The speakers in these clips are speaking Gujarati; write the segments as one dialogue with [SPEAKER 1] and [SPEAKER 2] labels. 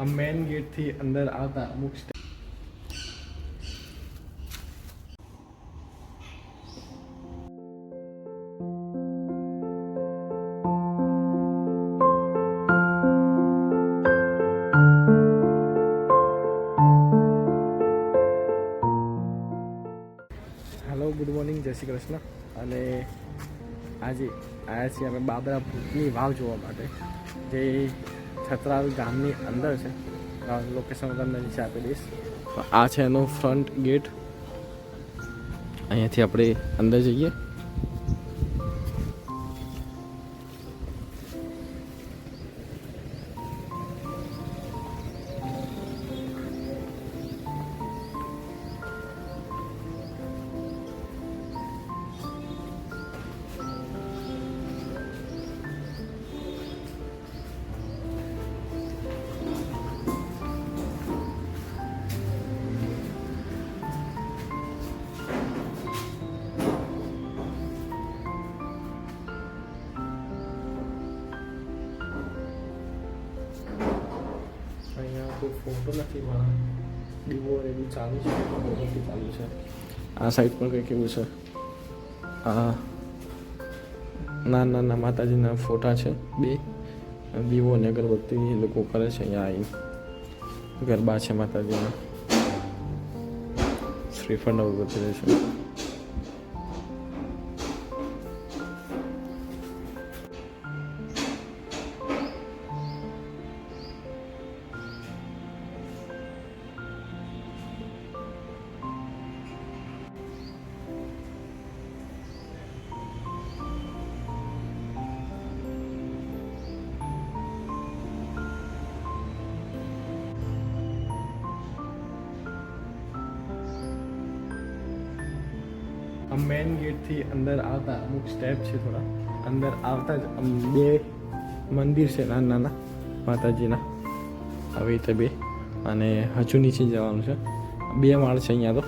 [SPEAKER 1] આ મેન ગેટથી અંદર આવતા અમુક હેલો ગુડ મોર્નિંગ જય શ્રી કૃષ્ણ. અને આજે આવ્યા છીએ અમે બાબરા ભૂતની વાવ જોવા માટે. જે છત્રાલ ગામની અંદર છે. લોકેશન તમને નીચે આપી દઈશ. આ છે એનો ફ્રન્ટ ગેટ અહીંયાથી આપણે અંદર જઈએ. અહીંયા કોઈ ફોટો નથી પણ દીવો ને એવું ચાલુ છે ચાલુ છે. આ સાઈડ પણ કંઈક એવું છે? આ નાના નાના માતાજીના ફોટા છે, બે. દીવો અને અગરબત્તી એ લોકો કરે છે અહીંયા આવી ગરબા છે માતાજીના. શ્રીફળ અગરબત્તી છે. આ મેઇન ગેટથી અંદર આવતા અમુક સ્ટેપ છે થોડા. અંદર આવતા જ આમ બે મંદિર છે નાના નાના, માતાજીના. આવી રીતે બે. અને હજુ નીચે જવાનું છે. બે માળ છે અહીંયા તો.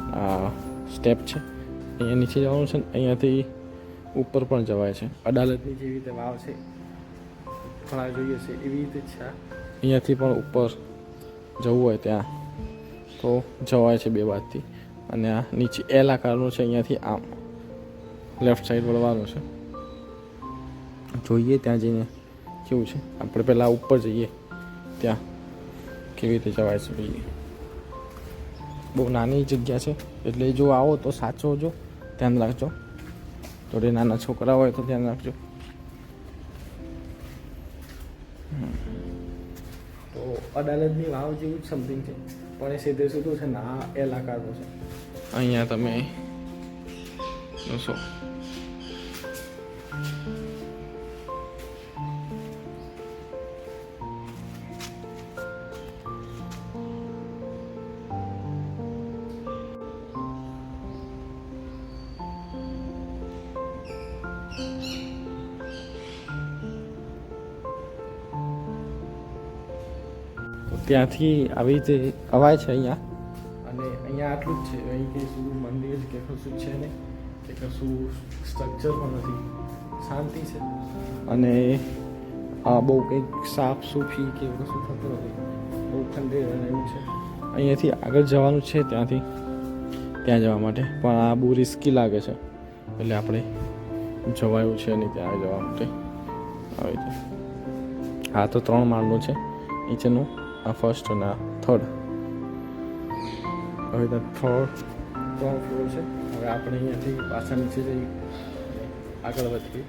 [SPEAKER 1] આ સ્ટેપ છે. અહીંયા નીચે જવાનું છે ને અહીંયાથી ઉપર પણ જવાય છે. અડાલતની જેવી રીતે વાવ છે. ઘણા જોઈએ છે. એવી રીતે છે. અહીંયાથી પણ ઉપર જવું હોય ત્યાં. તો જવાય છે બે બાજથી. અને આ નીચે એલ આકારનું છે, અહીંયાથી આમ લેફ્ટ સાઈડ વળવાનું છે. જોઈએ ત્યાં જઈને કેવું છે. આપણે પહેલાં ઉપર જઈએ. ત્યાં કેવી રીતે જવાય છે ભાઈ? બહુ નાની જગ્યા છે. એટલે જો આવો તો સાચવજો ધ્યાન રાખજો. થોડી નાના છોકરા હોય તો ધ્યાન રાખજો. તો અદાલતની વાવ જેવું જ સમથિંગ છે. પણ એ સીધે સીધું છે ને આ એલ આકારનું છે. અહીંયા તમે જોશો. ત્યાંથી આવી રીતે અવાય છે અહીંયા? અહીંયા આટલું જ છે. અહીં કંઈ શું મંદિર કે કશું છે નહીં કે કશું સ્ટ્રક્ચર પણ નથી. શાંતિ છે. અને આ બહુ કંઈક સાફ સૂફી કે કશું થતું નથી. બહુ ખંડેર અને એવું છે. અહીંયાથી આગળ જવાનું છે ત્યાંથી. ત્યાં જવા માટે. પણ આ બહુ રિસ્કી લાગે છે. એટલે આપણે જવાયું છે નહીં ત્યાં જવા માટે. આવી રીતે. હા, તો ત્રણ માળનું છે. નીચેનું, આ ફર્સ્ટ અને આ થર્ડ હવે તો થર્ડ ત્રણ ફ્લોર છે? હવે આપણે અહીંયાથી પાછા નીચે જઈ આગળ વધીએ.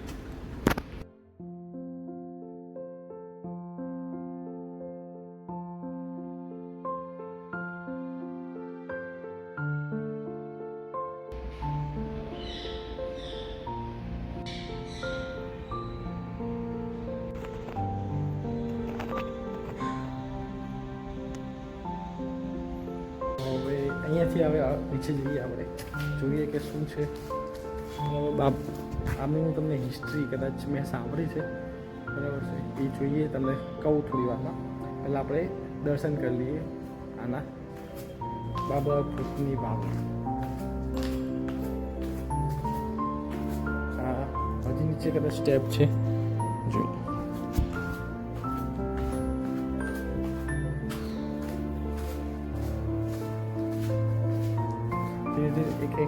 [SPEAKER 1] અહીંયાથી હવે નીચે જઈએ આપણે. જોઈએ કે શું છે. બાપ, આમની હું તમને હિસ્ટ્રી કદાચ મેં સાંભળી છે. બરાબર છે. એ જોઈએ, તમને કહું થોડી વારમાં. પહેલાં આપણે દર્શન કરી લઈએ આના બાબા ભૂતની વાવ હજી નીચે કદાચ સ્ટેપ છે.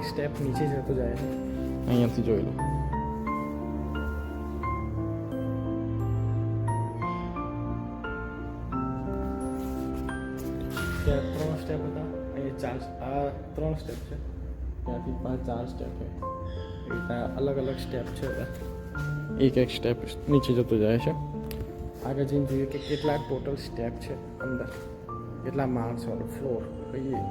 [SPEAKER 1] સ્ટેપ નીચે જતો જાય છે અહીંયાથી જોઈ લો ત્યાં ત્રણ સ્ટેપ હતા અહીંયા ચાર આ ત્રણ સ્ટેપ છે ત્યાંથી પાંચ ચાર સ્ટેપ છે એ રીતના અલગ અલગ સ્ટેપ છે બધા એક એક સ્ટેપ નીચે જતો જાય છે આગળ જઈને જોઈએ કે કેટલા ટોટલ સ્ટેપ છે અંદર કેટલા માર્ક્સ વાળો ફ્લોર કહીએ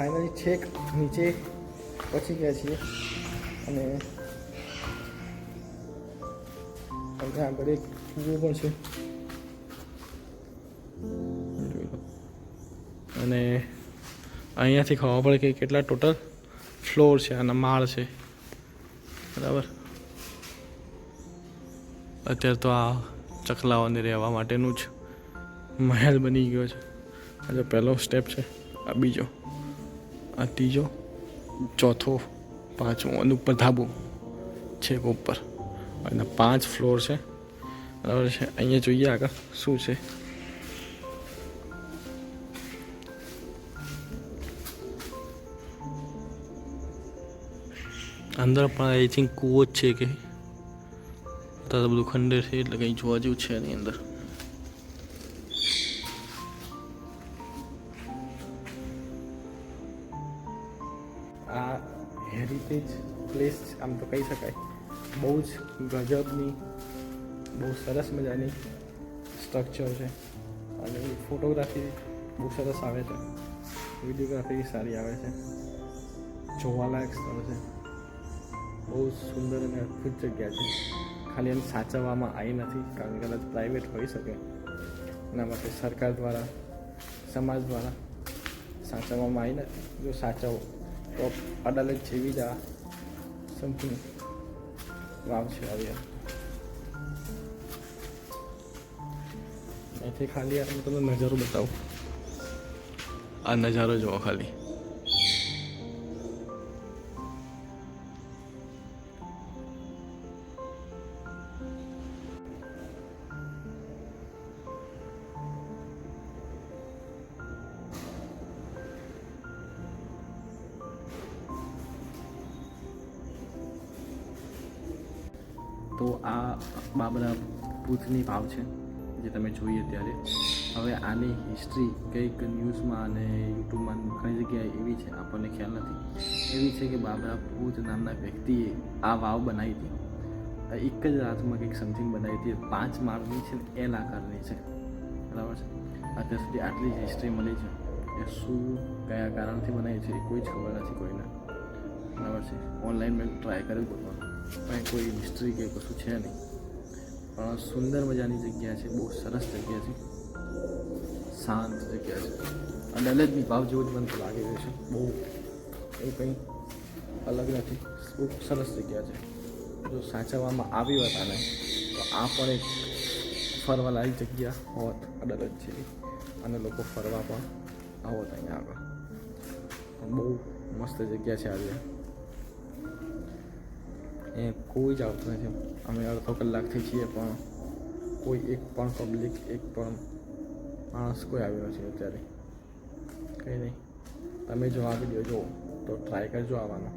[SPEAKER 1] ફાઇનલી છેક નીચે પહોંચી ગયા છીએ. અને અહીંયા આગળ એક કૂવો પણ છે. અને અહીંયાથી ખબર પડે કે કેટલા ટોટલ ફ્લોર છે અને માળ છે. બરાબર? અત્યારે તો આ ચકલાઓને રહેવા માટેનું જ મહેલ બની ગયો છે. આ પહેલો સ્ટેપ છે, આ બીજો. આ ત્રીજો ચોથો, પાંચમો અને ઉપર ધાબો છે ઉપર. અને પાંચ ફ્લોર છે. બરાબર છે? અહીંયા જોઈએ આગળ શું છે. અંદર પણ આઈ થિંક કૂવો જ છે કે. બધું ખંડેર છે, એટલે કંઈ જોવા જેવું છે એની અંદર. હેરિટેજ પ્લેસ આમ તો કહી શકાય. બહુ જ ગજબની, બહુ સરસ મજાની સ્ટ્રક્ચર છે. અને ફોટોગ્રાફી બહુ સરસ આવે છે. વિડીયોગ્રાફી સારી આવે છે. જોવાલાયક સ્થળ છે. બહુ સુંદર અને અદ્ભુત જગ્યા છે. ખાલી એમ સાચવવામાં આવી નથી, કારણ કે કદાચ પ્રાઇવેટ હોઈ શકે. એના માટે સરકાર દ્વારા, સમાજ દ્વારા સાચવવામાં આવી નથી. જો સાચવો તો અડાલજ જેવી જ આ સમથિંગ વાવ છે આવ્યા અહીંથી ખાલી આ હું તમને નજારો બતાવું. આ નજારો જુઓ ખાલી. તો આ બાબરા ભૂતની ભાવ છે, જે તમે જોઈએ ત્યારે. હવે આની હિસ્ટ્રી કંઈક ન્યૂઝમાં અને યુટ્યુબમાં ઘણી જગ્યાએ એવી છે, આપણને ખ્યાલ નથી. એવી છે કે બાબરા ભૂત નામના વ્યક્તિએ આ વાવ બનાવી હતી. એક જ રાતમાં કંઈક સમથિંગ બનાવી હતી. પાંચ માળની છે એલ આકારની છે. બરાબર છે? અત્યાર સુધી આટલી જ હિસ્ટ્રી મળી છે. એ શું, કયા કારણથી બનાવી છે, એ કોઈ જ ખબર નથી કોઈને. બરાબર છે? ઓનલાઈન મેં ટ્રાય કર્યું ગોતવાનું પણ કોઈ હિસ્ટ્રી કે કશું છે નહીં પણ સુંદર મજાની જગ્યા છે બહુ સરસ જગ્યા છે શાંત જગ્યા છે અને અલગની ભાવ જેવું જ મને લાગી રહ્યું છે બહુ એ કંઈ અલગ નથી બહુ સરસ જગ્યા છે જો સાચવવામાં આવી હોત આને તો આ પણ એક ફરવાલાયક જગ્યા હોત અડાલજ છે અને લોકો ફરવા પણ આવત અહીંયા આગળ બહુ મસ્ત જગ્યા છે આવી એ કોઈ જ આવતું નથી. અમે અડધો કલાકથી છીએ, પણ કોઈ એક પણ પબ્લિક એક પણ માણસ કોઈ આવ્યો નથી અત્યારે. કંઈ નહીં. તમે જો આ વીડિયો જુઓ, તો ટ્રાય કરજો આવવાનો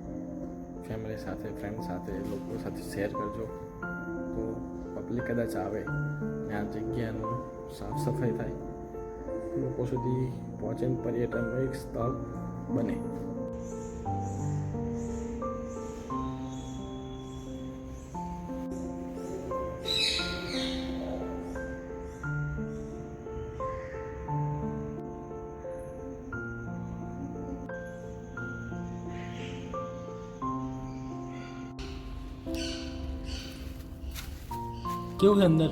[SPEAKER 1] ફેમિલી સાથે ફ્રેન્ડ સાથે, લોકો સાથે શેર કરજો. તો પબ્લિક કદાચ આવે ને આ જગ્યાનું સાફ સફાઈ થાય. લોકો સુધી પહોંચે પર્યટનનું એક સ્થળ બને. કેવું છે અંદર?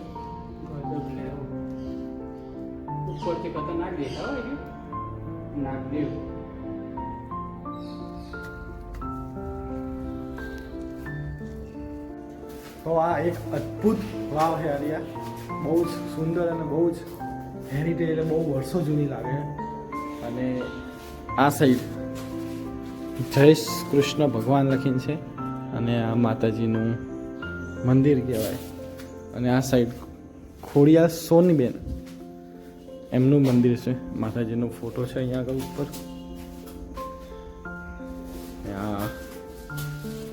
[SPEAKER 2] ઉપરથી
[SPEAKER 1] તો આ એક અદ્ભુત વાવ છે આલિયા બહુ જ સુંદર અને બહુ જ હેરિટેજ એટલે બહુ વર્ષો જૂની લાગે છે. અને આ સાઈડ જય કૃષ્ણ ભગવાન લખીને છે. અને આ માતાજીનું મંદિર કહેવાય. અને આ સાઈડ ખોડિયા સોનીબેન. એમનું મંદિર છે. માતાજીનો ફોટો છે અહીંયા આગળ ઉપર. આ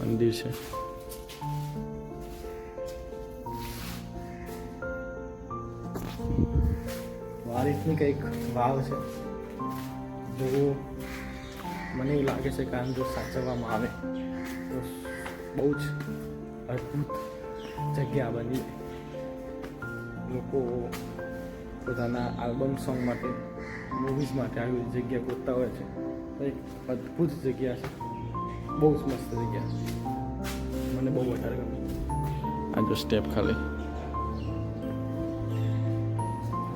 [SPEAKER 1] મંદિર છે. આ કંઈક વાવ છે. જો મને એવું લાગે છે કારણ જો સાચવવામાં આવે, તો બહુ જ અદ્ભુત જગ્યા બની. જાય લોકો પોતાના આલ્બમ સોંગ માટે મૂવીઝ માટે આવી જગ્યા ગોતતા હોય છે. તો એક અદ્ભુત જગ્યા છે. બહુ જ મસ્ત જગ્યા છે. મને બહુ વધારે ગમે. આ જો સ્ટેપ ખાલી.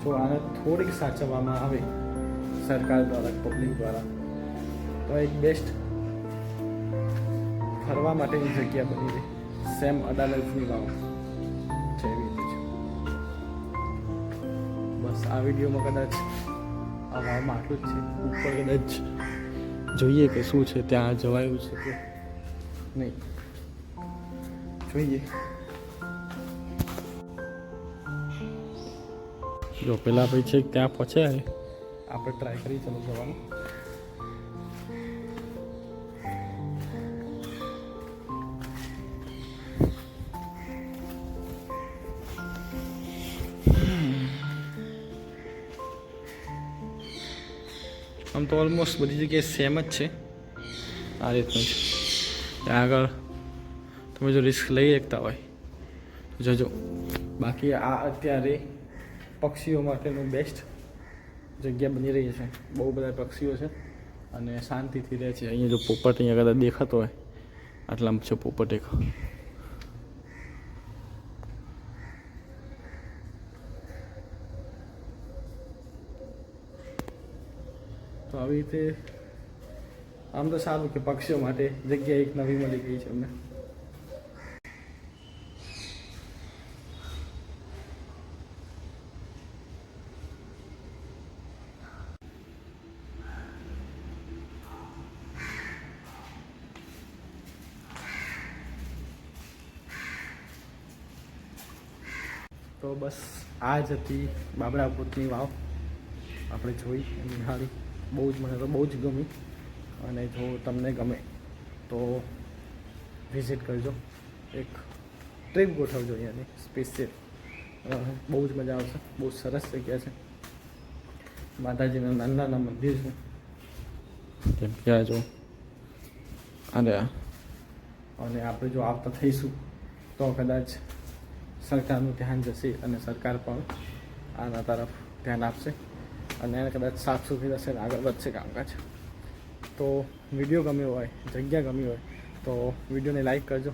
[SPEAKER 1] જો આને થોડીક સાચવવામાં આવે સરકાર દ્વારા પબ્લિક દ્વારા તો એક બેસ્ટ ફરવા માટેની જગ્યા બની રહે. સેમ અડાલજની વાવ. આ વિડીયોમાં કદાચ આ આટલું જ છે. ઉપર કદાચ જોઈએ કે શું છે, ત્યાં જવાયું છે કે નહીં. જોઈએ. જો પેલા ભાઈ છે ત્યાં પહોંચ્યા. આપણે ટ્રાય કરી, ચાલો જવાનું. ઓલમોસ્ટ બધી જગ્યાએ સેમ જ છે. આ રીતનું છે. આગળ તમે જો રિસ્ક લઈ શકતા હોય, તો જજો. બાકી આ અત્યારે પક્ષીઓ માટેનું બેસ્ટ જગ્યા બની રહી છે. બહુ બધા પક્ષીઓ છે અને શાંતિથી રહે છે. અહીંયા જો પોપટ અહીંયા કદાચ દેખાતો હોય, આટલામાં છે પોપટ એક. આવી રીતે આમ તો સારું કે પક્ષીઓ માટે જગ્યા એક નવી મળી ગઈ છે અમને. તો બસ, આ જ હતી બાબરાપુરની વાવ. આપણે જોઈ નિહાળી બહુ જ મને તો બહુ જ ગમી. અને જો તમને ગમે તો વિઝિટ કરજો. એક ટ્રીપ ગોઠવજો અહીંયાની સ્પેશિયલ બહુ જ મજા આવશે. બહુ સરસ જગ્યા છે. માતાજીના નાના નાના મંદિર છે. કેમ કે આ જો અને અને આપણે જો આવતા થઈશું તો કદાચ સરકારનું ધ્યાન જશે અને સરકાર પણ આના તરફ ધ્યાન આપશે. અને કદાચ સાફ સુથરી થશે આગળ વધશે કામકાજ. તો વીડિયો ગમ્યો હોય, જગ્યા ગમી હોય, તો વિડીયોને લાઈક કરજો.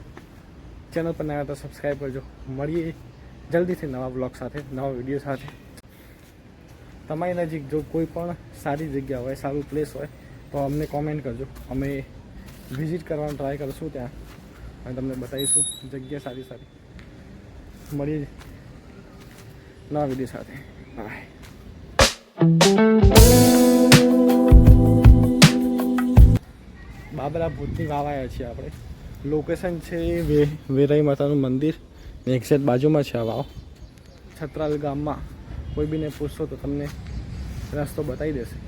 [SPEAKER 1] ચેનલ પર નવા તો સબસ્ક્રાઈબ કરજો. મળીએ જલ્દીથી નવા બ્લોગ સાથે, નવા વીડિયો સાથે. તમારી નજીક જો કોઈ પણ સારી જગ્યા હોય, સારું પ્લેસ હોય, તો અમને કોમેન્ટ કરજો. અમે વિઝિટ કરવાનો ટ્રાય કરીશું ત્યાં. અને તમને બતાવીશું જગ્યા સારી સારી. મળીએ નવા વીડિયો સાથે. બાય બાબરા ભૂતની વાવાયા છીએ આપણે. લોકેશન છે વે વેરાઈ માતાનું મંદિર. ને એક્ઝેક્ટ બાજુમાં છે આ વાવ. છત્રાલ ગામમાં. કોઈ બીને પૂછશો તો તમને રસ્તો બતાવી દેશે.